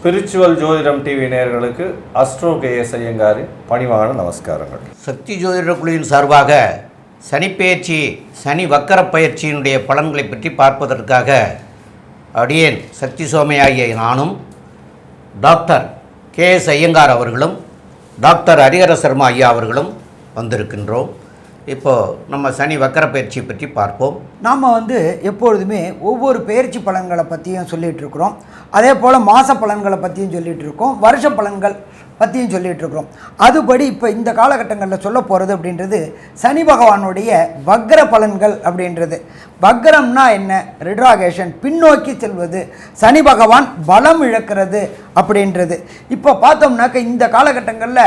Spiritual ஜோதிடம் TV நேயர்களுக்கு astro KS ஐயங்காரி பணிவான நமஸ்காரங்கள். சக்தி ஜோதிட குழுவின் சார்பாக சனிப்பெயர்ச்சி சனி வக்கர பயிற்சியினுடைய பலன்களை பற்றி பார்ப்பதற்காக அடியேன் சக்தி சோமையாகிய நானும் டாக்டர் கே எஸ் ஐயங்கார் அவர்களும் டாக்டர் ஹரிஹர சர்மா ஐயா அவர்களும் வந்திருக்கின்றோம். இப்போது நம்ம சனி வக்கர பயிற்சி பற்றி பார்ப்போம். நாம் வந்து எப்பொழுதுமே ஒவ்வொரு பயிற்சி பலன்களை பற்றியும் சொல்லிகிட்டு இருக்கிறோம் அதே போல் மாத பலன்களை பற்றியும் சொல்லிகிட்டு இருக்கோம் வருஷ பலன்கள் பற்றியும் சொல்லிகிட்டு இருக்கிறோம் அதுபடி இப்போ இந்த காலகட்டங்களில் சொல்ல போகிறது அப்படின்றது சனி பகவானுடைய வக்ர பலன்கள் அப்படின்றது. வக்ரம்னா என்ன? ரிட்ராகேஷன் பின்னோக்கி செல்வது சனி பகவான் பலம் இழக்கிறது அப்படின்றது. இப்போ பார்த்தோம்னாக்க இந்த காலகட்டங்களில்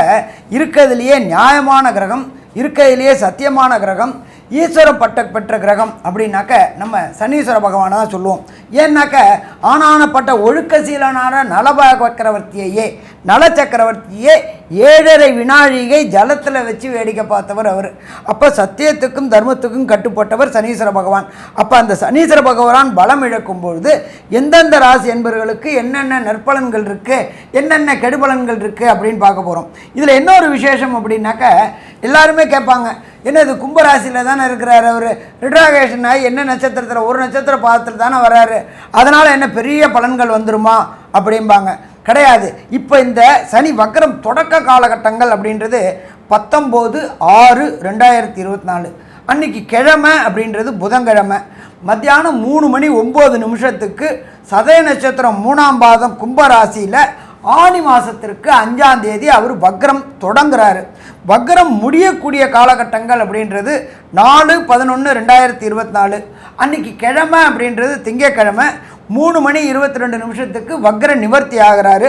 இருக்கிறதுலையே நியாயமான கிரகம் இருக்கையிலேயே சத்தியமான கிரகம் ஈஸ்வர பட்ட பெற்ற கிரகம் அப்படின்னாக்க நம்ம சனீஸ்வர பகவானை தான் சொல்லுவோம். ஏன்னாக்க ஆனானப்பட்ட ஒழுக்கசீலனான நலப சக்கரவர்த்தியையே நல சக்கரவர்த்தியே ஏழரை வினாழிகை ஜலத்தில் வச்சு வேடிக்கை பார்த்தவர் அவர். அப்போ சத்தியத்துக்கும் தர்மத்துக்கும் கட்டுப்பட்டவர் சனீஸ்வர பகவான். அப்போ அந்த சனீஸ்வர பகவான் பலம் இழக்கும் பொழுது எந்தெந்த ராசி என்பவர்களுக்கு என்னென்ன நற்பலன்கள் இருக்குது என்னென்ன கெடுபலன்கள் இருக்குது அப்படின்னு பார்க்க போகிறோம் இதில் என்ன ஒரு விசேஷம் அப்படின்னாக்க எல்லாருமே கேட்பாங்க என்ன இது கும்பராசியில் தானே இருக்கிறார் அவர்? ரிட்ராகேஷன் ஆகி என்ன நட்சத்திரத்தில்? ஒரு நட்சத்திர பாதத்தில் தானே வராரு அதனால் என்ன பெரிய பலன்கள் வந்துருமா அப்படிம்பாங்க. கிடையாது. இப்போ இந்த சனி வக்கரம் தொடக்க காலகட்டங்கள் அப்படின்றது பத்தொம்போது ஆறு ரெண்டாயிரத்தி இருபத்தி நாலு. அன்னைக்கு கிழமை அப்படின்றது புதன்கிழமை. மத்தியானம் மூணு மணி ஒம்பது நிமிஷத்துக்கு சதய நட்சத்திரம் மூணாம் பாதம் கும்பராசியில் ஆனி மாதத்திற்கு அஞ்சாம் தேதி அவர் வக்ரம் தொடங்குறாரு. வக்ரம் முடியக்கூடிய காலகட்டங்கள் அப்படின்றது நாலு பதினொன்று ரெண்டாயிரத்தி இருபத்தி நாலு அன்னைக்கு கிழமை அப்படின்றது திங்கக்கிழமை மூணு மணி இருபத்தி ரெண்டு நிமிஷத்துக்கு வக்ர நிவர்த்தி ஆகிறாரு.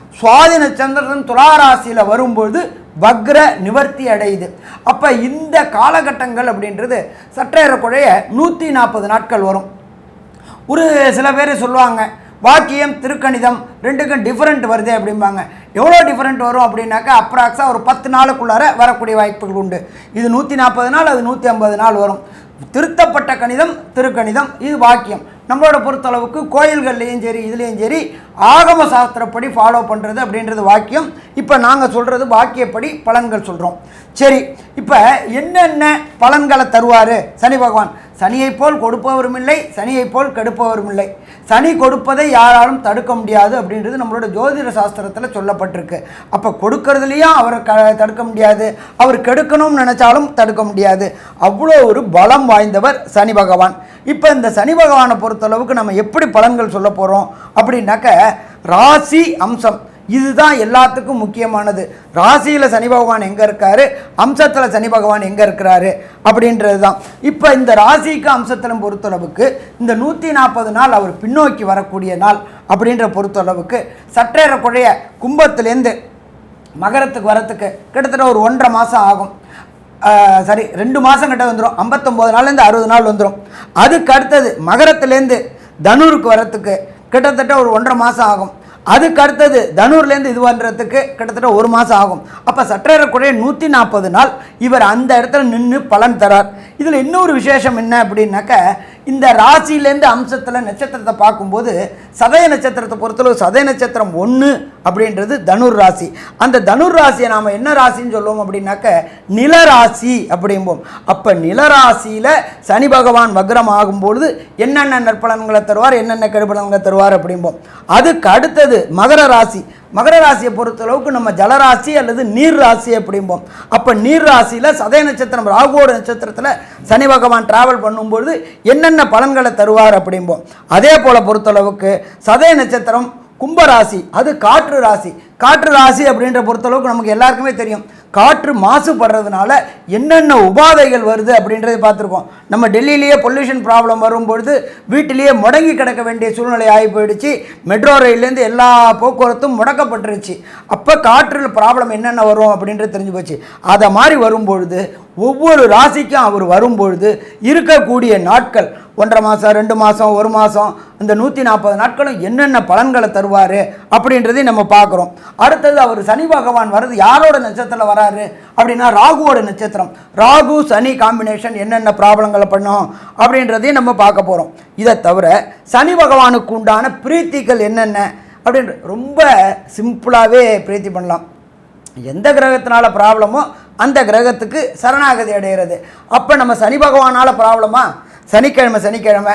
சுவாதின சந்திரன் துளாராசியில் வரும்போது வக்ர நிவர்த்தி அடையுது. அப்போ இந்த காலகட்டங்கள் அப்படின்றது சற்றேறக்குறைய நூற்றி நாற்பது நாட்கள் வரும். ஒரு சில பேர் சொல்லுவாங்க வாக்கியம் திருக்கணிதம் ரெண்டுக்கும் டிஃப்ரெண்ட் வருது அப்படிம்பாங்க. எவ்வளோ டிஃப்ரெண்ட் வரும் அப்படின்னாக்கா அப்ராக்ஸாக ஒரு பத்து நாளுக்குள்ளார வரக்கூடிய வாய்ப்புகள் உண்டு. இது நூற்றி நாற்பது நாள் அது நூற்றி ஐம்பது நாள் வரும். திருத்தப்பட்ட கணிதம் திருக்கணிதம் இது வாக்கியம். நம்மளோட பொறுத்தளவுக்கு கோயில்கள்லேயும் சரி இதுலேயும் சரி ஆகம சாஸ்திரப்படி ஃபாலோ பண்ணுறது அப்படின்றது வாக்கியம். இப்போ நாங்கள் சொல்கிறது வாக்கியப்படி பலன்கள் சொல்கிறோம் சரி இப்போ என்னென்ன பலன்களை தருவார்? சனி பகவான் சனியைப் போல் கொடுப்பவரும் இல்லை சனியைப் போல் கெடுப்பவரும் இல்லை. சனி கொடுப்பதை யாராலும் தடுக்க முடியாது அப்படி அப்படின்றது நம்மளோட ஜோதிட சாஸ்திரத்தில் சொல்லப்பட்டிருக்கு. அப்போ கொடுக்கறதுலையும் அவரை க தடுக்க முடியாது. அவர் கெடுக்கணும்னு நினச்சாலும் தடுக்க முடியாது. அவ்வளோ ஒரு பலம் வாய்ந்தவர் சனி பகவான். இப்போ இந்த சனி பகவானை பொறுத்தளவுக்கு நம்ம எப்படி பலன்கள் சொல்ல போகிறோம் அப்படின்னாக்க ராசி அம்சம். இதுதான் எல்லாத்துக்கும் முக்கியமானது. ராசியில் சனி பகவான் எங்கே இருக்காரு? அம்சத்தில் சனி பகவான் எங்கே இருக்கிறாரு? அப்படின்றது தான் இப்போ இந்த ராசிக்கு அம்சத்திலும் பொறுத்தளவுக்கு இந்த நூற்றி நாற்பது நாள் அவர் பின்னோக்கி வரக்கூடிய நாள் அப்படின்ற பொறுத்தளவுக்கு சற்றேறக்குறைய கும்பத்துலேருந்து மகரத்துக்கு வரத்துக்கு கிட்டத்தட்ட ஒரு ஒன்றரை மாதம் ஆகும். சரி ரெண்டு மாதம் கிட்ட வந்துடும் ஐம்பத்தொம்போது நாள்லேருந்து அறுபது நாள் வந்துடும் அதுக்கு அடுத்தது மகரத்துலேருந்து தனுருக்கு வரத்துக்கு கிட்டத்தட்ட ஒரு ஒன்றரை மாதம் ஆகும். அதுக்கு அடுத்தது தனூர்லேருந்து இது பண்ணுறதுக்கு கிட்டத்தட்ட ஒரு மாதம் ஆகும். அப்போ சற்றேறக்குறைய நூற்றி நாற்பது நாள் இவர் அந்த இடத்துல நின்று பலன் தரார். இதில் இன்னொரு விசேஷம் என்ன அப்படின்னாக்க இந்த ராசியிலேருந்து அம்சத்தில் நட்சத்திரத்தை பார்க்கும்போது சதய நட்சத்திரத்தை பொறுத்தளவு சதய நட்சத்திரம் ஒன்று அப்படின்றது தனுர் ராசி. அந்த தனுர் ராசியை நாம் என்ன ராசின்னு சொல்லுவோம் அப்படின்னாக்க நிலராசி அப்படிம்போம். அப்போ நிலராசியில் சனி பகவான் வக்ரம் ஆகும்பொழுது என்னென்ன நற்பலன்களை தருவார் என்னென்ன கெடுபலன்களை தருவார் அப்படிம்போம். அதுக்கு அடுத்தது மகர ராசி. மகர ராசியை பொறுத்தளவுக்கு நம்ம ஜலராசி அல்லது நீர் ராசி அப்படிம்போம். அப்போ நீர் ராசியில் சதய நட்சத்திரம் ராகுவோட நட்சத்திரத்தில் சனி பகவான் டிராவல் பண்ணும்பொழுது என்ன என்னென்ன பலன்களை தருவார் அப்படிம்போம் அதே போல் பொறுத்தளவுக்கு சதய நட்சத்திரம் கும்பராசி அது காற்று ராசி. காற்று ராசி அப்படின்ற பொறுத்தளவுக்கு நமக்கு எல்லாருக்குமே தெரியும். காற்று மாசுபடுறதுனால என்னென்ன உபாதைகள் வருது அப்படின்றத பார்த்துருக்கோம். நம்ம டெல்லியிலேயே பொல்யூஷன் ப்ராப்ளம் வரும்பொழுது வீட்டிலேயே முடங்கி கிடக்க வேண்டிய சூழ்நிலை ஆகி போயிடுச்சு மெட்ரோ ரயிலேருந்து எல்லா போக்குவரத்தும் முடக்கப்பட்டுருச்சு. அப்போ காற்றில் ப்ராப்ளம் என்னென்ன வரும் அப்படின்றது தெரிஞ்சு போச்சு. அதை மாதிரி வரும்பொழுது ஒவ்வொரு ராசிக்கும் அவர் வரும்பொழுது இருக்கக்கூடிய நாட்கள் ஒன்றரை மாதம் ரெண்டு மாதம் ஒரு மாதம் இந்த நூற்றி நாற்பது நாட்களும் என்னென்ன பலன்களை தருவார் அப்படின்றதையும் நம்ம பார்க்குறோம். அடுத்தது அவர் சனி பகவான் வர்றது யாரோட நட்சத்திரத்தில் வராரு அப்படின்னா ராகுவோட நட்சத்திரம். ராகு சனி காம்பினேஷன் என்னென்ன ப்ராப்ளங்களை பண்ணும் அப்படின்றதையும் நம்ம பார்க்க போகிறோம் இதை தவிர சனி பகவானுக்கு உண்டான பிரீத்திகள் என்னென்ன அப்படின்ற ரொம்ப சிம்பிளாகவே பிரீத்தி பண்ணலாம். எந்த கிரகத்தினால ப்ராப்ளமோ அந்த கிரகத்துக்கு சரணாகதி அடைகிறது. அப்போ நம்ம சனி பகவானால் ப்ராப்ளமா சனிக்கிழமை சனிக்கிழமை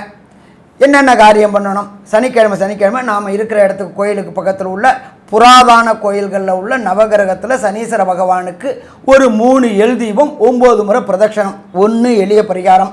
என்னென்ன காரியம் பண்ணணும்? சனிக்கிழமை சனிக்கிழமை நாம் இருக்கிற இடத்துக்கு கோயிலுக்கு பக்கத்தில் உள்ள புராதான கோயில்களில் உள்ள நவகிரகத்தில் சனீஸ்வர பகவானுக்கு ஒரு மூணு எழுதீபம் ஒம்பது முறை பிரதட்சணம் ஒன்று எளிய பரிகாரம்.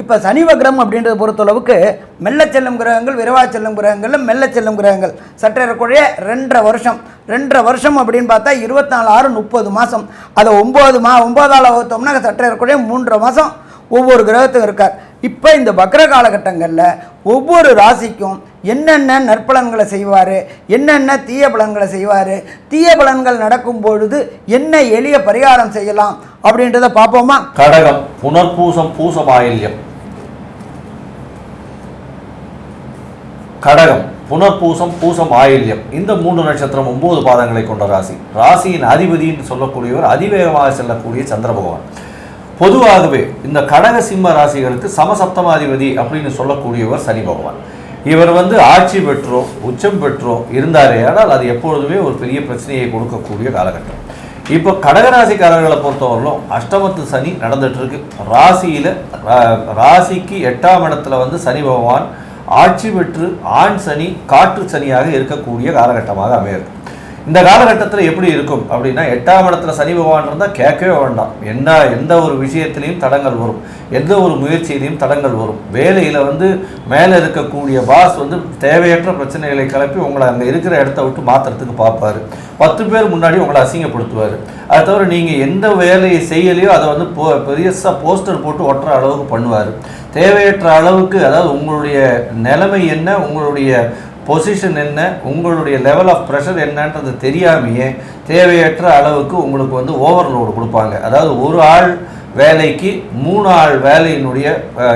இப்போ சனி வக்ரம் அப்படின்றத பொறுத்தளவுக்கு மெல்ல செல்லும் கிரகங்கள் விரைவா செல்லும் கிரகங்களில் மெல்ல செல்லும் கிரகங்கள். சற்றேறக்குறைய ரெண்டரை வருஷம். ரெண்டரை வருஷம் அப்படின்னு பார்த்தா இருபத்தி நாலு ஆறு முப்பது மாதம் அதை ஒம்பது மா ஒம்பதால் வகுத்தோம்னா சற்றேறக்குறைய மூன்றரை மாதம் ஒவ்வொரு கிரகத்துக்கும் இருக்கார். இப்போ இந்த வக்ர காலகட்டங்களில் ஒவ்வொரு ராசிக்கும் என்னென்ன நற்பலன்களை செய்வார்? என்னென்ன தீய பலன்களை செய்வார்? தீய பலன்கள் நடக்கும் பொழுது என்ன எளிய பரிகாரம் செய்யலாம் அப்படின்றத பார்ப்போமா? கடகம் புனர்பூசம் பூசம் கடகம் புனர்பூசம் பூசம் ஆயில்யம். இந்த மூன்று நட்சத்திரம் ஒன்பது பாதங்களை கொண்ட ராசி. ராசியின் அதிபதின்னு சொல்லக்கூடியவர் அதிவேகமாக செல்லக்கூடிய சந்திர பகவான். பொதுவாகவே இந்த கடக சிம்ம ராசிகளுக்கு சமசப்தமாதிபதி அப்படின்னு சொல்லக்கூடியவர் சனி பகவான். இவர் வந்து ஆட்சி பெற்றோ உச்சம் பெற்றோ இருந்தாரே ஆனால் அது எப்பொழுதுமே ஒரு பெரிய பிரச்சனையை கொடுக்கக்கூடிய காலகட்டம். இப்போ கடகராசிக்காரர்களை பொறுத்தவரையிலும் அஷ்டமத்து சனி நடந்துட்டு இருக்கு. ராசியில் ரா- ராசிக்கு எட்டாம் இடத்துல வந்து சனி பகவான் ஆட்சி பெற்று ஆண் சனி காற்று சனியாக இருக்கக்கூடிய காலகட்டமாக அமையிறது இந்த காலகட்டத்தில் எப்படி இருக்கும் அப்படின்னா எட்டாம் இடத்துல சனி பகவான் இருந்தால் கேட்கவே வேண்டாம். என்ன எந்த ஒரு விஷயத்திலையும் தடங்கள் வரும். எந்த ஒரு முயற்சியிலையும் தடங்கள் வரும். வேலையில் வந்து மேலே இருக்கக்கூடிய பாஸ் வந்து தேவையற்ற பிரச்சனைகளை கிளப்பி உங்களை அங்கே இருக்கிற இடத்த விட்டு மாற்றுறதுக்கு பார்ப்பார். பத்து பேர் முன்னாடி உங்களை அசிங்கப்படுத்துவார். அதை தவிர நீங்கள் எந்த வேலையை செய்யலையோ அதை வந்து போ பெரியசாக போஸ்டர் போட்டு ஒட்டுற அளவுக்கு பண்ணுவார். தேவையற்ற அளவுக்கு அதாவது உங்களுடைய நிலைமை என்ன உங்களுடைய பொசிஷன் என்ன உங்களுடைய லெவல் ஆஃப் ப்ரெஷர் என்னன்றது தெரியாமையே தேவையற்ற அளவுக்கு உங்களுக்கு வந்து ஓவர்லோடு கொடுப்பாங்க. அதாவது ஒரு ஆள் வேலைக்கு மூணு ஆள் வேலையினுடைய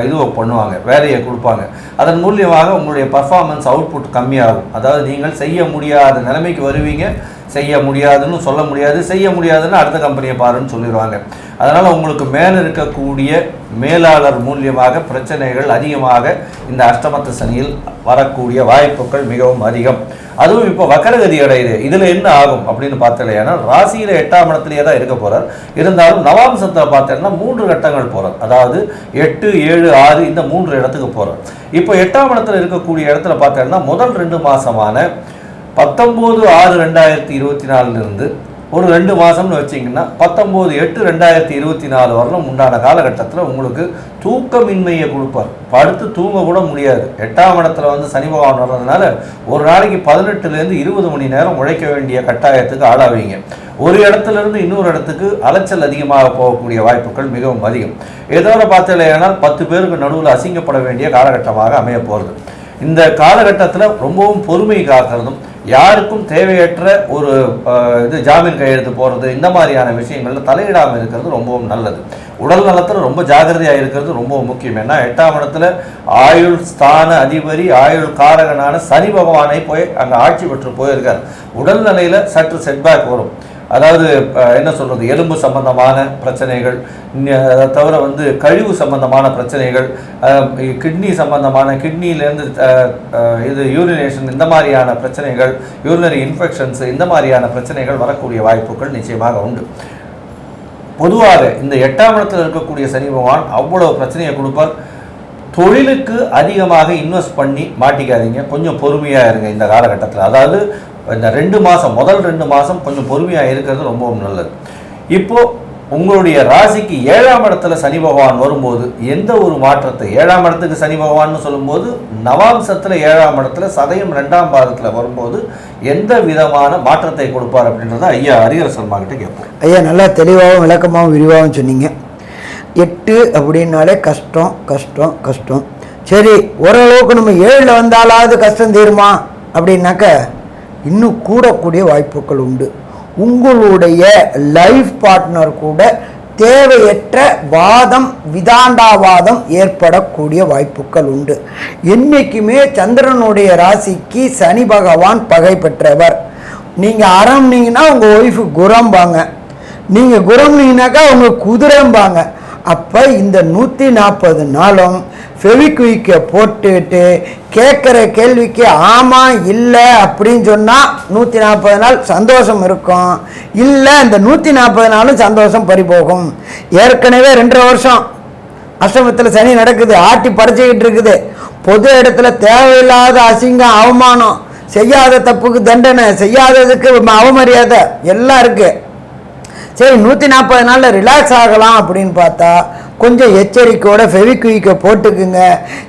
இதுவை பண்ணுவாங்க வேலையை கொடுப்பாங்க. அதன் மூலியமாக உங்களுடைய பர்ஃபார்மன்ஸ் அவுட்புட் கம்மியாகும். அதாவது நீங்கள் செய்ய முடியாத நிலைமைக்கு வருவீங்க. செய்ய முடியாதுன்னு சொல்ல முடியாது செய்ய முடியாதுன்னு அடுத்த கம்பெனியை பாருன்னு சொல்லிடுவாங்க. அதனால் உங்களுக்கு மேலே இருக்கக்கூடிய மேலாளர் மூலியமாக பிரச்சனைகள் அதிகமாக இந்த அஷ்டமத்து சனியில் வரக்கூடிய வாய்ப்புகள் மிகவும் அதிகம். அதுவும் இப்போ வக்கரகதி அடையுது. இதில் என்ன ஆகும் அப்படின்னு பார்த்தலையானா ராசியில் எட்டாம் இடத்துலயே தான் இருக்க போகிறார் இருந்தாலும் நவாம்சத்தை பார்த்தேன்னா மூன்று கட்டங்கள் போகிறார் அதாவது எட்டு ஏழு ஆறு இந்த மூன்று இடத்துக்கு போகிறார் இப்போ எட்டாம் இடத்துல இருக்கக்கூடிய இடத்துல பார்த்தேன்னா முதல் ரெண்டு மாதமான பத்தொம்போது ஆறு ரெண்டாயிரத்தி இருபத்தி நாலுலேருந்து ஒரு ரெண்டு மாதம்னு வச்சிங்கன்னா பத்தொம்போது எட்டு ரெண்டாயிரத்தி இருபத்தி நாலு வரலும் உண்டான காலகட்டத்தில் உங்களுக்கு தூக்கமின்மையை கொடுப்பார். படுத்து தூங்க கூட முடியாது. எட்டாம் இடத்துல வந்து சனி பகவான் வர்றதுனால ஒரு நாளைக்கு பதினெட்டுலேருந்து இருபது மணி நேரம் உழைக்க வேண்டிய கட்டாயத்துக்கு ஆளாவீங்க. ஒரு இடத்துல இருந்து இன்னொரு இடத்துக்கு அலைச்சல் அதிகமாக போகக்கூடிய வாய்ப்புகள் மிகவும் அதிகம். எதோட பார்த்தலையானால் பத்து பேருக்கு நடுவில் அசிங்கப்பட வேண்டிய காலகட்டமாக அமைய போகிறது இந்த காலகட்டத்தில் ரொம்பவும் பொறுமை காக்கிறதும் யாருக்கும் தேவையற்ற ஒரு இது ஜாமீன் கையெழுத்து போகிறது இந்த மாதிரியான விஷயங்களில் தலையிடாமல் இருக்கிறது ரொம்பவும் நல்லது. உடல் நலத்தில் ரொம்ப ஜாகிரதையாக இருக்கிறது ரொம்பவும் முக்கியம். ஏன்னா எட்டாம் இடத்துல ஆயுள் ஸ்தான அதிபதி ஆயுள் காரகனான சனி பகவானை போய் அங்கே ஆட்சி பெற்று போயிருக்கார். உடல் நிலையில் சற்று செட்பேக் வரும். அதாவது என்ன சொல்றது எலும்பு சம்பந்தமான பிரச்சனைகள் அதை தவிர வந்து கழிவு சம்பந்தமான பிரச்சனைகள் கிட்னி சம்பந்தமான கிட்னிலேருந்து இது யூரினேஷன் இந்த மாதிரியான பிரச்சனைகள் யூரினரி இன்ஃபெக்ஷன்ஸ் இந்த மாதிரியான பிரச்சனைகள் வரக்கூடிய வாய்ப்புகள் நிச்சயமாக உண்டு. பொதுவாக இந்த எட்டாம் இடத்தில் இருக்கக்கூடிய சனி பகவான் அவ்வளோ பிரச்சனையை கொடுப்பார். தொழிலுக்கு அதிகமாக இன்வெஸ்ட் பண்ணி மாட்டிக்காதீங்க. கொஞ்சம் பொறுமையாக இருங்க இந்த காலகட்டத்தில். அதாவது இந்த ரெண்டு மாதம் முதல் ரெண்டு மாதம் கொஞ்சம் பொறுமையாக இருக்கிறது ரொம்பவும் நல்லது. இப்போது உங்களுடைய ராசிக்கு ஏழாம் இடத்துல சனி பகவான் வரும்போது எந்த ஒரு மாற்றத்தை ஏழாம் இடத்துக்கு சனி பகவான்னு சொல்லும்போது நவாம்சத்தில் ஏழாம் இடத்துல சதயம் ரெண்டாம் பாதத்தில் வரும்போது எந்த விதமான மாற்றத்தை கொடுப்பார் அப்படின்றத ஐயா ஹரிஹர சர்மா கிட்ட கேட்போம். ஐயா நல்லா தெளிவாகவும் விளக்கமாகவும் விரிவாகவும் சொன்னீங்க. எட்டு அப்படின்னாலே கஷ்டம் கஷ்டம் கஷ்டம். சரி ஓரளவுக்கு நம்ம ஏழில் வந்தாலாவது கஷ்டம் தீருமா? அப்படின்னாக்க இன்னும் கூடக்கூடிய வாய்ப்புகள் உண்டு. உங்களுடைய லைஃப் பார்ட்னர் கூட தேவையற்ற வாதம் விதாண்டாவாதம் ஏற்படக்கூடிய வாய்ப்புகள் உண்டு. என்றைக்குமே சந்திரனுடைய ராசிக்கு சனி பகவான் பகை பெற்றவர். நீங்கள் அறம்னீங்கன்னா உங்கள் ஒய்ஃபு குரம்பாங்க. நீங்கள் குரம்னீங்கனாக்கா அவங்க குதிரம்பாங்க. அப்போ இந்த நூற்றி நாற்பது நாளும் ஃபெவிக்விக்கை போட்டுட்டு கேட்குற கேள்விக்கு ஆமாம் இல்லை அப்படின்னு சொன்னால் நூற்றி நாற்பது நாள் சந்தோஷம் இருக்கும். இல்லை இந்த நூற்றி நாற்பது நாளும் சந்தோஷம் பறிபோகும் ஏற்கனவே ரெண்டரை வருஷம் அஷ்டமத்தில் சனி நடக்குது ஆட்டி படைச்சிக்கிட்டு இருக்குது. பொது இடத்துல தேவையில்லாத அசிங்கம் அவமானம் செய்யாத தப்புக்கு தண்டனை செய்யாததுக்கு அவமரியாதை எல்லாம் இருக்குது சரி நூற்றி நாற்பது நாளில் ரிலாக்ஸ் ஆகலாம் அப்படின்னு பார்த்தா கொஞ்சம் எச்சரிக்கையோட ஃபெவிக்விக்கை போட்டுக்குங்க.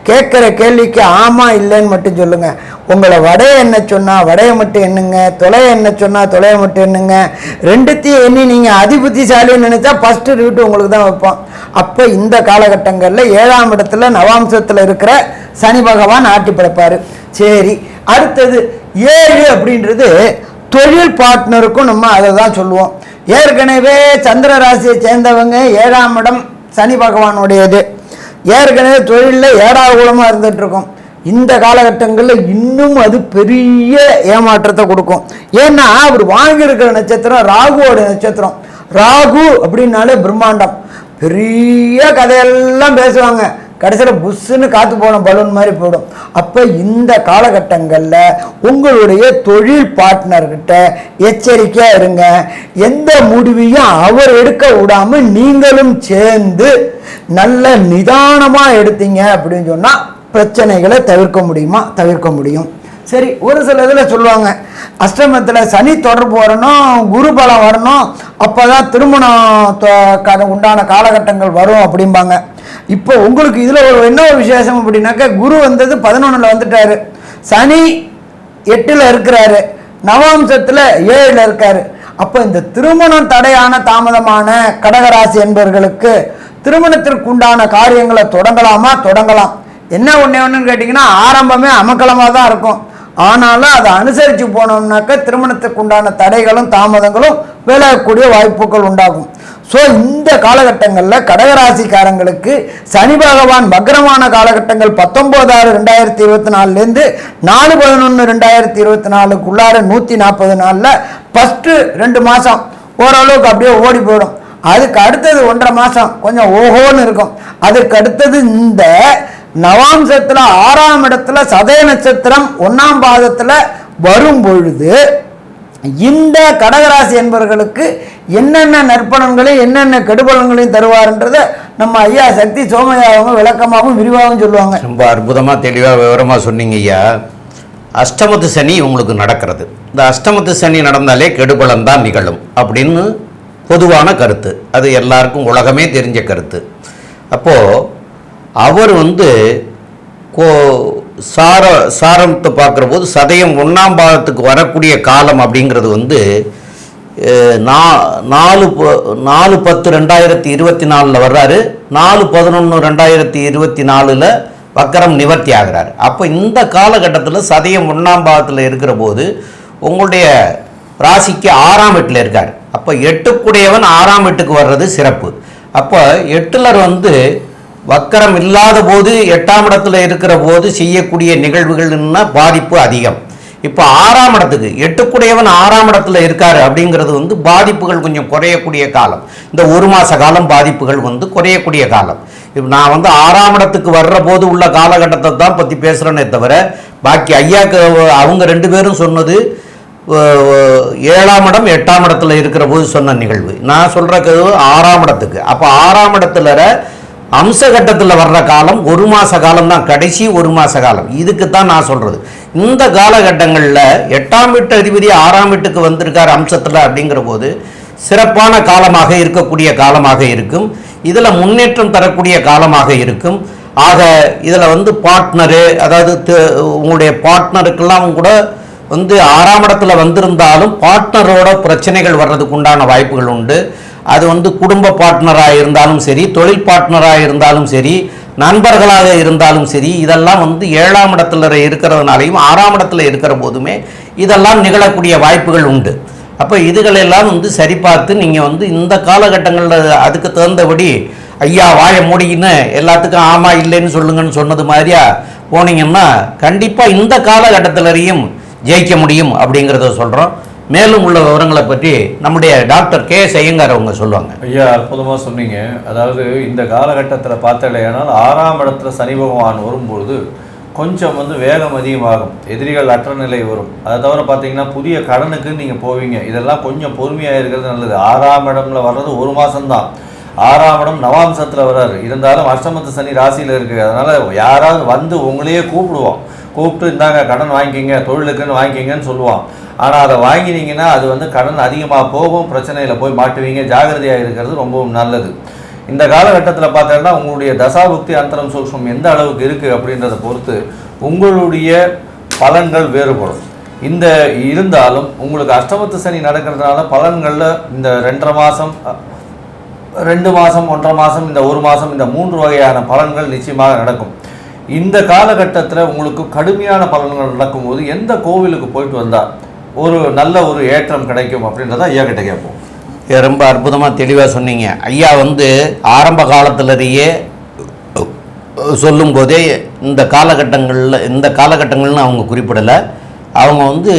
கேட்குற கேள்விக்கு ஆமாம் இல்லைன்னு மட்டும் சொல்லுங்கள் உங்களை வடையை என்ன சொன்னால் வடையை மட்டும் எண்ணுங்க. தொலையை என்ன சொன்னால் தொலையை மட்டும் எண்ணுங்க. ரெண்டுத்தையும் எண்ணி நீங்கள் அதிபுத்திசாலின்னு நினச்சா ஃபஸ்ட்டு ரூட்டு உங்களுக்கு தான் வைப்போம். அப்போ இந்த காலகட்டங்களில் ஏழாம் இடத்துல நவாம்சத்தில் இருக்கிற சனி பகவான் ஆட்டி படைப்பார் சரி அடுத்தது ஏழு அப்படின்றது தொழில் பார்ட்னருக்கும் நம்ம அதை தான் சொல்லுவோம். ஏற்கனவே சந்திர ராசியை சேர்ந்தவங்க ஏழாம் இடம் சனி பகவானுடையது. ஏற்கனவே தொழிலில் ஏழாவது குலமாக இந்த காலகட்டங்களில் இன்னும் அது பெரிய ஏமாற்றத்தை கொடுக்கும். ஏன்னா அவர் வாங்கியிருக்கிற நட்சத்திரம் ராகுவோட நட்சத்திரம். ராகு அப்படின்னாலே பிரம்மாண்டம். பெரிய கதையெல்லாம் பேசுவாங்க. கடைசியில் புஷ்ஷுன்னு காற்று போன பலூன் மாதிரி போயிடும் அப்போ இந்த காலகட்டங்களில் உங்களுடைய தொழில் பார்ட்னர்கிட்ட எச்சரிக்கையாக இருங்க. எந்த முடிவையும் அவர் எடுக்க விடாமல் நீங்களும் சேர்ந்து நல்ல நிதானமாக எடுத்தீங்க அப்படின்னு சொன்னால் பிரச்சனைகளை தவிர்க்க முடியுமா? தவிர்க்க முடியும். சரி ஒரு சில இதில் சொல்லுவாங்க. அஷ்டமத்தில் சனி தொடர்பு வரணும் குரு பலம் வரணும். அப்போ தான் திருமணம் தொ- க- உண்டான காலகட்டங்கள் வரும் அப்படிம்பாங்க. இப்போ உங்களுக்கு இதில் ஒரு என்ன ஒரு விசேஷம் அப்படின்னாக்கா குரு வந்தது பதினொன்றில் வந்துட்டாரு. சனி எட்டில் இருக்கிறாரு. நவாம்சத்தில் ஏழில் இருக்காரு. அப்போ இந்த திருமணம் தடையான தாமதமான கடகராசி என்பவர்களுக்கு திருமணத்திற்கு உண்டான காரியங்களை தொடங்கலாமா? தொடங்கலாம். என்ன ஒன்று ஒன்றுன்னு கேட்டிங்கன்னா ஆரம்பமே அமக்கலமாக தான் இருக்கும். ஆனாலும் அதை அனுசரித்து போனோம்னாக்க திருமணத்துக்கு உண்டான தடைகளும் தாமதங்களும் விலகக்கூடிய வாய்ப்புகள் உண்டாகும். ஸோ இந்த காலகட்டங்களில் கடகராசிக்காரங்களுக்கு சனி பகவான் வக்ரமான காலகட்டங்கள் பத்தொம்போது ஆறு ரெண்டாயிரத்தி இருபத்தி நாலுலேருந்து நாலு பதினொன்று ரெண்டாயிரத்தி இருபத்தி நாலுக்குள்ளார நூற்றி நாற்பது நாளில் ஃபஸ்ட்டு ரெண்டு மாதம் ஓரளவுக்கு அப்படியே ஓடி போயிடும். அதுக்கு அடுத்தது ஒன்றரை மாதம் கொஞ்சம் ஓஹோன்னு இருக்கும். அதுக்கு அடுத்தது இந்த நவாம்சத்தில் ஆறாம் இடத்துல சதய நட்சத்திரம் ஒன்றாம் பாதத்தில் வரும் பொழுது இந்த கடகராசி என்பவர்களுக்கு என்னென்ன நற்பலன்களையும் என்னென்ன கெடுபலன்களையும் தருவார்ன்றத நம்ம ஐயா சக்தி சோமையாகவும் விளக்கமாகவும் விரிவாகவும் சொல்லுவாங்க. ரொம்ப அற்புதமாக தெளிவாக விவரமாக சொன்னீங்க ஐயா. அஷ்டமத்து சனி உங்களுக்கு நடக்கிறது. இந்த அஷ்டமத்து சனி நடந்தாலே கெடுபலன் தான் நிகழும் அப்படின்னு பொதுவான கருத்து. அது எல்லாருக்கும் உலகமே தெரிஞ்ச கருத்து. அப்போது அவர் வந்து கோ சார சாரத்தை பார்க்குற போது சதயம் ஒன்றாம் பாகத்துக்கு வரக்கூடிய காலம் அப்படிங்கிறது வந்து நா நாலு ப- நாலு பத்து ரெண்டாயிரத்தி இருபத்தி நாலில் வர்றாரு. நாலு பதினொன்று ரெண்டாயிரத்தி இருபத்தி நாலில் வக்கரம் நிவர்த்தி ஆகிறார். அப்போ இந்த காலகட்டத்தில் சதயம் ஒன்றாம் பாகத்தில் இருக்கிற போது உங்களுடைய ராசிக்கு ஆறாம் வீட்டில் இருக்கார். அப்போ எட்டுக்குடையவன் ஆறாம் வீட்டுக்கு வர்றது சிறப்பு. அப்போ எட்டுலர் வந்து வக்கரம் இல்லாத போது எட்டாம் இடத்துல இருக்கிற போது செய்யக்கூடிய நிகழ்வுகள்னா பாதிப்பு அதிகம். இப்போ ஆறாம் இடத்துக்கு எட்டுக்குடையவன் ஆறாம் இடத்துல இருக்காரு அப்படிங்கிறது வந்து பாதிப்புகள் கொஞ்சம் குறையக்கூடிய காலம். இந்த ஒரு மாத காலம் பாதிப்புகள் வந்து குறையக்கூடிய காலம். இப்போ நான் வந்து ஆறாம் இடத்துக்கு வர்ற போது உள்ள காலகட்டத்தை தான் பற்றி பேசுகிறேனே தவிர பாக்கி ஐயாக்கு அவங்க ரெண்டு பேரும் சொன்னது ஏழாம் இடம் எட்டாம் இடத்துல இருக்கிற போது சொன்ன நிகழ்வு. நான் சொல்கிறது ஆறாம் இடத்துக்கு. அப்போ ஆறாம் இடத்துல அம்ச கட்டத்தில் வர்ற காலம் ஒரு மாத காலம் தான் கடைசி ஒரு மாத காலம். இதுக்கு தான் நான் சொல்கிறது இந்த காலகட்டங்களில் எட்டாம் வீட்டு அதிபதி ஆறாம் வீட்டுக்கு வந்திருக்கார் அம்சத்தில் அப்படிங்கிற போது சிறப்பான காலமாக இருக்கக்கூடிய காலமாக இருக்கும். இதில் முன்னேற்றம் தரக்கூடிய காலமாக இருக்கும். ஆக இதில் வந்து பார்ட்னரு அதாவது உங்களுடைய பார்ட்னருக்கெல்லாம் கூட வந்து ஆறாம் இடத்துல வந்திருந்தாலும் பார்ட்னரோட பிரச்சனைகள் வர்றதுக்கு உண்டான வாய்ப்புகள் உண்டு. அது வந்து குடும்ப பார்ட்னராக இருந்தாலும் சரி தொழில் பார்ட்னராக இருந்தாலும் சரி நண்பர்களாக இருந்தாலும் சரி இதெல்லாம் வந்து ஏழாம் இடத்துல இருக்கிறதுனாலையும் ஆறாம் இடத்துல இருக்கிற போதுமே இதெல்லாம் நிகழக்கூடிய வாய்ப்புகள் உண்டு. அப்போ இதுகளெல்லாம் வந்து சரி பார்த்து நீங்கள் வந்து இந்த காலகட்டங்களில் அதுக்கு தகுந்தபடி ஐயா வாயை மூடிக்கின்னு எல்லாத்துக்கும் ஆமாம் இல்லைன்னு சொல்லுங்கன்னு சொன்னது மாதிரியா போனீங்கன்னா கண்டிப்பாக இந்த காலகட்டத்திலரையும் ஜெயிக்க முடியும் அப்படிங்கிறத சொல்கிறோம் மேலும் உள்ள விவரங்களை பற்றி நம்முடைய டாக்டர் கே எஸ் ஐயங்கார் அவங்க சொல்லுவாங்க. ஐயா அற்புதமாக சொன்னீங்க. அதாவது இந்த காலகட்டத்தில் பார்த்தாலேயானால் ஆறாம் இடத்துல சனி பகவான் வரும்பொழுது கொஞ்சம் வந்து வேகம் அதிகமாகும். எதிரிகள் அற்ற நிலை வரும். அதை தவிர பார்த்தீங்கன்னா புதிய கடனுக்கு நீங்கள் போவீங்க. இதெல்லாம் கொஞ்சம் பொறுமையாக இருக்கிறது நல்லது. ஆறாம் இடம்ல வர்றது ஒரு மாதம்தான் ஆறாம் இடம் நவாம்சத்தில் வர்றாரு. இருந்தாலும் அஷ்டமத்து சனி ராசியில் இருக்குது அதனால் யாராவது வந்து உங்களையே கூப்பிடுவோம் கூப்பிட்டு இந்தாங்க கடன் வாங்கிக்கிங்க தொழிலுக்குன்னு வாங்கிக்கிங்கன்னு சொல்லுவான். ஆனால் அதை வாங்கினீங்கன்னா அது வந்து கடன் அதிகமாக போகும் பிரச்சனையில் போய் மாட்டுவீங்க ஜாகிரதையாக இருக்கிறது ரொம்பவும் நல்லது. இந்த காலகட்டத்தில் பார்த்தோன்னா உங்களுடைய தசாபுக்தி அந்தரம் சூக்ஷ்மம் எந்த அளவுக்கு இருக்குது அப்படின்றத பொறுத்து உங்களுடைய பலன்கள் வேறுபடும். இந்த இருந்தாலும் உங்களுக்கு அஷ்டமத்து சனி நடக்கிறதுனால பலன்களில் இந்த ரெண்டரை மாதம் ரெண்டு மாதம் ஒன்றரை மாதம் இந்த ஒரு மாதம் இந்த மூன்று வகையான பலன்கள் நிச்சயமாக நடக்கும். இந்த காலகட்டத்தில் உங்களுக்கு கடுமையான பலன்கள் நடக்கும்போது எந்த கோவிலுக்கு போயிட்டு வந்தால் ஒரு நல்ல ஒரு ஏற்றம் கிடைக்கும் அப்படின்றத ஐயா கிட்ட கேட்போம். ரொம்ப அற்புதமாக தெளிவாக சொன்னீங்க. ஐயா வந்து ஆரம்ப காலத்திலேயே சொல்லும்போதே இந்த காலகட்டங்களில் இந்த காலகட்டங்கள்னு அவங்க குறிப்பிடலை. அவங்க வந்து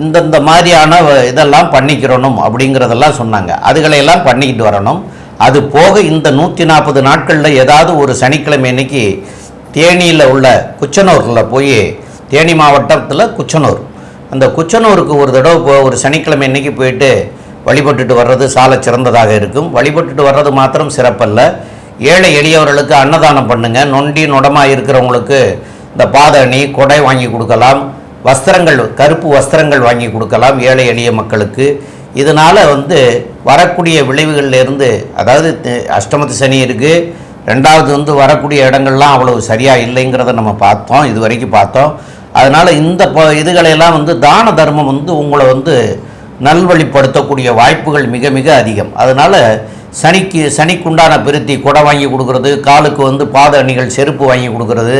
இந்தந்த மாதிரியான வ- இதெல்லாம் பண்ணிக்கிறணும் அப்படிங்கிறதெல்லாம் சொன்னாங்க. அதுகளையெல்லாம் பண்ணிக்கிட்டு வரணும். அது போக இந்த நூற்றி நாற்பது நாட்களில் ஏதாவது ஒரு சனிக்கிழமை அன்னைக்கு தேனியில் உள்ள குச்சனூரில் போய் தேனி மாவட்டத்தில் குச்சனூர். அந்த குச்சனூருக்கு ஒரு தடவை போ ஒரு சனிக்கிழமை இன்றைக்கி போயிட்டு வழிபட்டுட்டு வர்றது சால சிறந்ததாக இருக்கும். வழிபட்டுட்டு வர்றது மாத்திரம் சிறப்பல்ல. ஏழை எளியவர்களுக்கு அன்னதானம் பண்ணுங்கள் நொண்டி நொடமாக இருக்கிறவங்களுக்கு இந்த பாதணி கொடை வாங்கி கொடுக்கலாம். வஸ்திரங்கள் கருப்பு வஸ்திரங்கள் வாங்கி கொடுக்கலாம் ஏழை எளிய மக்களுக்கு. இதனால் வந்து வரக்கூடிய விளைவுகள்லேருந்து அதாவது அஷ்டமத்து சனி இருக்குது ரெண்டாவது வந்து வரக்கூடிய இடங்கள்லாம் அவ்வளவு சரியாக இல்லைங்கிறத நம்ம பார்த்தோம் இது வரைக்கும் பார்த்தோம். அதனால் இந்த ப இதுகளையெல்லாம் வந்து தான தர்மம் வந்து உங்களை வந்து நல்வழிப்படுத்தக்கூடிய வாய்ப்புகள் மிக மிக அதிகம். அதனால் சனிக்கு சனிக்குண்டான பிரித்தி குடை வாங்கி கொடுக்குறது காலுக்கு வந்து பாத அணிகள் செருப்பு வாங்கி கொடுக்குறது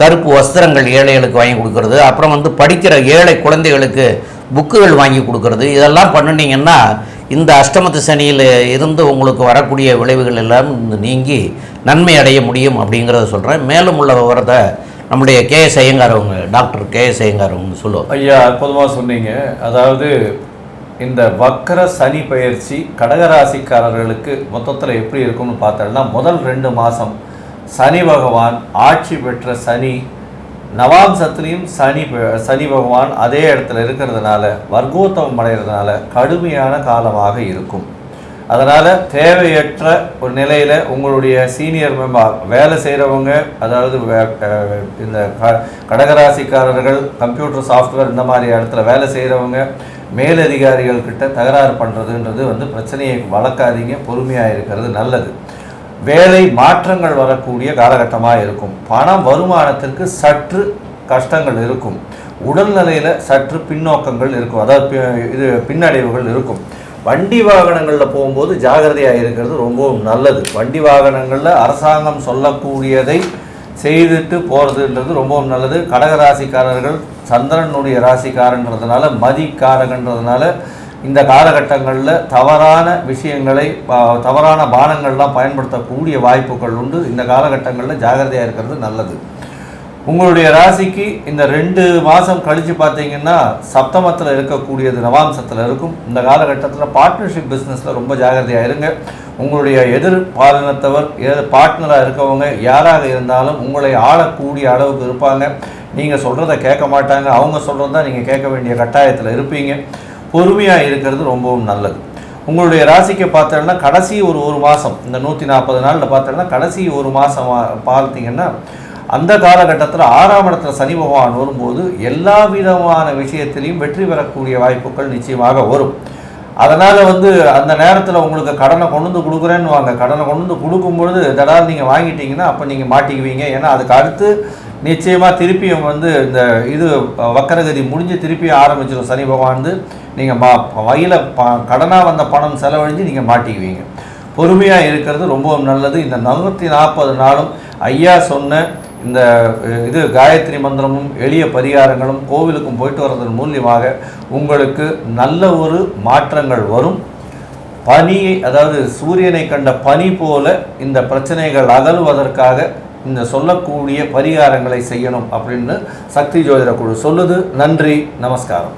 கருப்பு வஸ்திரங்கள் ஏழைகளுக்கு வாங்கி கொடுக்கறது அப்புறம் வந்து படிக்கிற ஏழை குழந்தைகளுக்கு புக்குகள் வாங்கி கொடுக்கறது இதெல்லாம் பண்ணினீங்கன்னா இந்த அஷ்டமத்து சனியில் இருந்து உங்களுக்கு வரக்கூடிய விளைவுகள் எல்லாம் நீங்கி நன்மை அடைய முடியும் அப்படிங்கிறத சொல்கிறேன் மேலும் உள்ள விவரத்தை நம்முடைய கே எஸ் ஐயங்கார் அவங்க டாக்டர் கே எஸ் ஐயங்கார் அவங்க சொல்லுவோம் ஐயா அற்புதமாக சொன்னீங்க. அதாவது இந்த வக்கர சனி பயிற்சி கடகராசிக்காரர்களுக்கு மொத்தத்தில் எப்படி இருக்கும்னு பார்த்தோம்னா முதல் ரெண்டு மாதம் சனி பகவான் ஆட்சி பெற்ற சனி நவாம்சத்துலேயும் சனி சனி பகவான் அதே இடத்துல இருக்கிறதுனால வர்க்கோத்தமம் அடைகிறதுனால கடுமையான காலமாக இருக்கும். அதனால் தேவையற்ற ஒரு நிலையில் உங்களுடைய சீனியர் மெம்பர் வேலை செய்கிறவங்க அதாவது வே- இந்த க கடகராசிக்காரர்கள் கம்ப்யூட்டர் சாஃப்ட்வேர் இந்த மாதிரி இடத்துல வேலை செய்கிறவங்க மேலதிகாரிகள்கிட்ட தகராறு பண்ணுறதுன்றது வந்து பிரச்சனையை வளர்க்காதீங்க பொறுமையாக இருக்கிறது நல்லது. வேலை மாற்றங்கள் வரக்கூடிய காலகட்டமாக இருக்கும். பணம் வருமானத்திற்கு சற்று கஷ்டங்கள் இருக்கும். உடல்நிலையில் சற்று பின்னோக்கங்கள் இருக்கும். அதாவது இது பின்னடைவுகள் இருக்கும். வண்டி வாகனங்களில் போகும்போது ஜாகிரதையாக இருக்கிறது ரொம்பவும் நல்லது. வண்டி வாகனங்களில் அரசாங்கம் சொல்லக்கூடியதை செய்துட்டு போகிறதுன்றது ரொம்பவும் நல்லது. கடகராசிக்காரர்கள் சந்திரனுடைய ராசிக்காரன்றதுனால மதிக்காரகன்றதுனால இந்த காலகட்டங்களில் தவறான விஷயங்களை தவறான பானங்கள்லாம் பயன்படுத்தக்கூடிய வாய்ப்புகள் உண்டு. இந்த காலகட்டங்களில் ஜாகிரதையாக இருக்கிறது நல்லது. உங்களுடைய ராசிக்கு இந்த ரெண்டு மாதம் கழித்து பார்த்தீங்கன்னா சப்தமத்தில் இருக்கக்கூடியது நவாம்சத்தில் இருக்கும். இந்த காலகட்டத்தில் பார்ட்னர்ஷிப் பிஸ்னஸில் ரொம்ப ஜாகிரதையாக இருங்க. உங்களுடைய எதிர் பாலினத்தவர் பார்ட்னராக இருக்கவங்க யாராக இருந்தாலும் உங்களை ஆளக்கூடிய அளவுக்கு இருப்பாங்க. நீங்கள் சொல்கிறத கேட்க மாட்டாங்க. அவங்க சொல்கிறதா நீங்கள் கேட்க வேண்டிய கட்டாயத்தில் இருப்பீங்க. பொறுமையாக இருக்கிறது ரொம்பவும் நல்லது. உங்களுடைய ராசிக்கு பார்த்தோம்னா கடைசி ஒரு ஒரு மாதம் இந்த நூற்றி நாற்பது நாளில் பார்த்தோம்னா கடைசி ஒரு மாதம் பார்த்தீங்கன்னா அந்த காலகட்டத்தில் ஆறாம் இடத்துல சனி பகவான் வரும்போது எல்லா விதமான விஷயத்திலையும் வெற்றி பெறக்கூடிய வாய்ப்புகள் நிச்சயமாக வரும். அதனால் வந்து அந்த நேரத்தில் உங்களுக்கு கடனை கொண்டு வந்து கொடுக்குறேன்னு வாங்க. கடனை கொண்டு வந்து கொடுக்கும்பொழுது தடால் நீங்கள் வாங்கிட்டீங்கன்னா அப்போ நீங்கள் மாட்டிக்குவீங்க. ஏன்னா அதுக்கு அடுத்து நிச்சயமாக திருப்பியும் வந்து இந்த இது வக்கரகதி முடிஞ்சு திருப்பியும் ஆரம்பிச்சிடும் சனி பகவான் வந்து நீங்கள் மா வகையில் ப கடனாக வந்த பணம் செலவழிஞ்சு நீங்கள் மாட்டிக்குவீங்க. பொறுமையாக இருக்கிறது ரொம்பவும் நல்லது. இந்த நூற்றி நாற்பது நாளும் ஐயா சொன்ன இந்த இது காயத்ரி மந்திரமும் எளிய பரிகாரங்களும் கோவிலுக்கும் போயிட்டு வர்றதன் மூலியமாக உங்களுக்கு நல்ல ஒரு மாற்றங்கள் வரும். பனியை அதாவது சூரியனை கண்ட பனி போல இந்த பிரச்சனைகள் அகலுவதற்காக இந்த சொல்லக்கூடிய பரிகாரங்களை செய்யணும் அப்படின்னு சக்தி ஜோதிட குழு சொல்லுது. நன்றி நமஸ்காரம்.